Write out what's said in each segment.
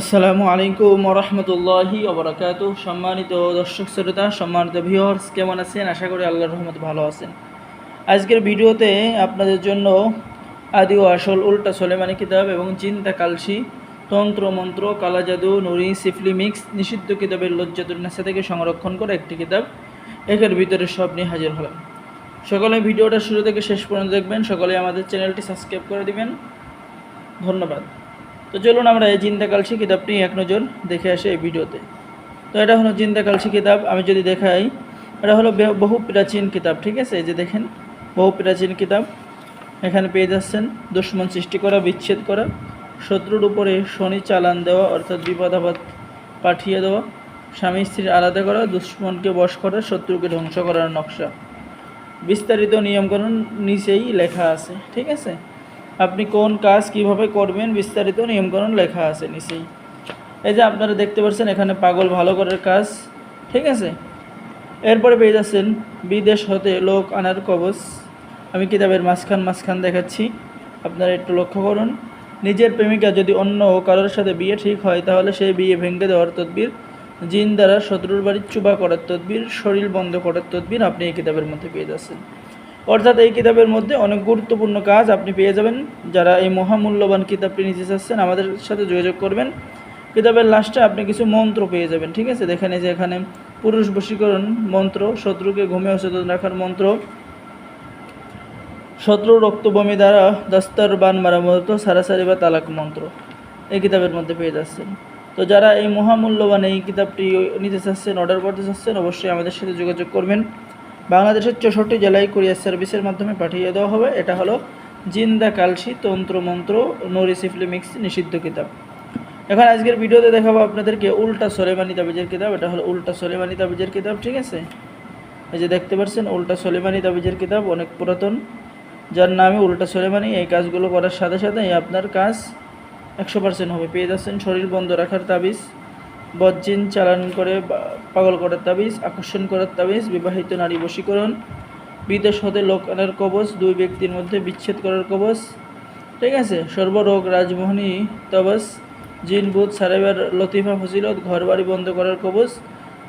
আসসালামু আলাইকুম রহমতুল্লাহি ওবরাকাত সম্মানিত দর্শক শ্রোতা, সম্মানিত ভিউয়ার্স কেমন আছেন? আশা করি আল্লাহর রহমত ভালো আছেন। আজকের ভিডিওতে আপনাদের জন্য আদি ও আসল উল্টা সোলেমানি কিতাব এবং চিন্তা কালসি, তন্ত্র মন্ত্র, কালা জাদু, নুরি, সিফলি মিক্স, নিষিদ্ধ কিতাবের লজ্জাতুর নেশা থেকে সংরক্ষণ করে একটি কিতাব। একের ভিতরে সব নিয়ে হাজির হলাম। সকলে ভিডিওটা শুরু থেকে শেষ পর্যন্ত দেখবেন। সকলে আমাদের চ্যানেলটি সাবস্ক্রাইব করে দিবেন। ধন্যবাদ। তো চলুন আমরা এই জিন্দা কালসি কিতাবটি এক নজর দেখে আসি এই ভিডিওতে। তো এটা হলো জিন্দা কালসি কিতাব, আমি যদি দেখাই, এটা হলো বহু প্রাচীন কিতাব, ঠিক আছে? এই যে দেখেন, বহু প্রাচীন কিতাব। এখানে পেয়ে যাচ্ছেন, দুশ্মন সৃষ্টি করা, বিচ্ছেদ করা, শত্রুর উপরে শনি চালান দেওয়া, অর্থাৎ বিপদ আপদ পাঠিয়ে দেওয়া, স্বামী স্ত্রীর আলাদা করা, দুশ্মনকে বশ করা, শত্রুকে ধ্বংস করার নকশা। বিস্তারিত নিয়মকানুন নিচেই লেখা আছে, ঠিক আছে? আপনি কোন কাজ কীভাবে করবেন বিস্তারিত নিয়মকরণ লেখা আছে নিচেই। এই যে আপনারা দেখতে পাচ্ছেন, এখানে পাগল ভালো করার কাজ, ঠিক আছে? এরপরে পেয়ে যাচ্ছেন, বিদেশ হতে লোক আনার কবচ। আমি কিতাবের মাঝখান মাঝখান দেখাচ্ছি, আপনারা একটু লক্ষ্য করুন। নিজের প্রেমিকা যদি অন্য কারোর সাথে বিয়ে ঠিক হয়, তাহলে সেই বিয়ে ভেঙে দেওয়ার তদবির, জিন দ্বারা শত্রুর বাড়ির চুবা করার তদবির, শরীর বন্ধ করার তদবির আপনি এই কিতাবের মধ্যে পেয়ে যাচ্ছেন। অর্থাৎ এই কিতাবের মধ্যে অনেক গুরুত্বপূর্ণ কাজ আপনি পেয়ে যাবেন। যারা এই মহামূল্যবান কিতাবটি নিতে চাচ্ছেন আমাদের সাথে যোগাযোগ করবেন। কিতাবের লাস্টে আপনি কিছু মন্ত্র পেয়ে যাবেন, ঠিক আছে? দেখেন যে এখানে পুরুষ বশীকরণ মন্ত্র, শত্রুকে ঘুমে অচেতন রাখার মন্ত্র, শত্রু রক্তবমি দ্বারা দস্তার বান মারা মন্ত্র সারাসারি বা তালাক মন্ত্র এই কিতাবের মধ্যে পেয়ে যাচ্ছেন। তো যারা এই মহামূল্যবান এই কিতাবটি নিতে চাচ্ছেন, অর্ডার করতে চাচ্ছেন, অবশ্যই আমাদের সাথে যোগাযোগ করবেন। বাংলাদেশের চৌষট্টি জেলায় কুরিয়ার সার্ভিসের মাধ্যমে পাঠিয়ে দেওয়া হবে। এটা হলো জিন্দা কালসি তন্ত্র মন্ত্র নরি সিফলি মিক্স নিষিদ্ধ কিতাব। এখন আজকের ভিডিওতে দেখাবো আপনাদেরকে উল্টা সোলেমানি তাবিজের কিতাব। এটা হলো উল্টা সোলেমানি তাবিজের কিতাব, ঠিক আছে? এই যে দেখতে পাচ্ছেন, উল্টা সোলেমানি তাবিজের কিতাব, অনেক পুরাতন। যার নামে উল্টা সোলেমানি, এই কাজগুলো করার সাথে সাথে আপনার কাজ একশো পার্সেন্ট হবে। পেয়ে যাচ্ছেন শরীর বন্ধ রাখার তাবিজ, বজ্জিন চালান করে পাগল করার তাবিজ, আকর্ষণ করার তাবিজ, বিবাহিত নারী বশীকরণ, বিদেশ হতে লোক আনার কবচ, দুই ব্যক্তির মধ্যে বিচ্ছেদ করার কবচ। ঠিক আছে, সর্বরোগ রাজমোহনী তবস জিন বুধ সারেবার লতিফা ফজিলত ঘর বাড়ি বন্ধ করার কবচ,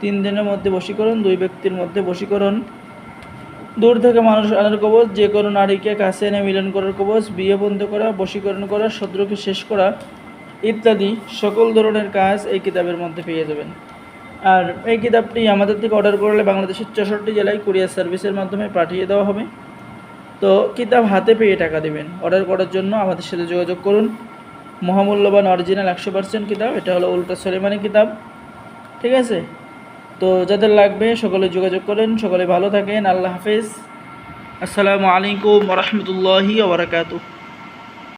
তিন দিনের মধ্যে বশীকরণ, দুই ব্যক্তির মধ্যে বশীকরণ। দূর থেকে মানুষ আনার কবচ, যে কোনো নারীকে কাছে এনে মিলন করার কবচ, বিয়ে বন্ধ করা, বশীকরণ করা, শত্রুকে শেষ করা ইত্যাদি সকল ধরনের কাজ এই কিতাবের মধ্যে পেয়ে যাবেন। আর এই কিতাবটি আমাদের থেকে অর্ডার করলে বাংলাদেশের চৌষট্টি জেলায় কুরিয়ার সার্ভিসের মাধ্যমে পাঠিয়ে দেওয়া হবে। তো কিতাব হাতে পেয়ে টাকা দেবেন। অর্ডার করার জন্য আমাদের সাথে যোগাযোগ করুন। মহামূল্যবান অরিজিনাল একশো পার্সেন্ট কিতাব, এটা হলো উল্টা সলেমানি কিতাব। ঠিক আছে? তো যাদের লাগবে সকলে যোগাযোগ করেন, সকলে ভালো থাকেন। আল্লাহ হাফেজ। আসসালামু আলাইকুম রহমতুল্লাহি ওবরাকাতুহ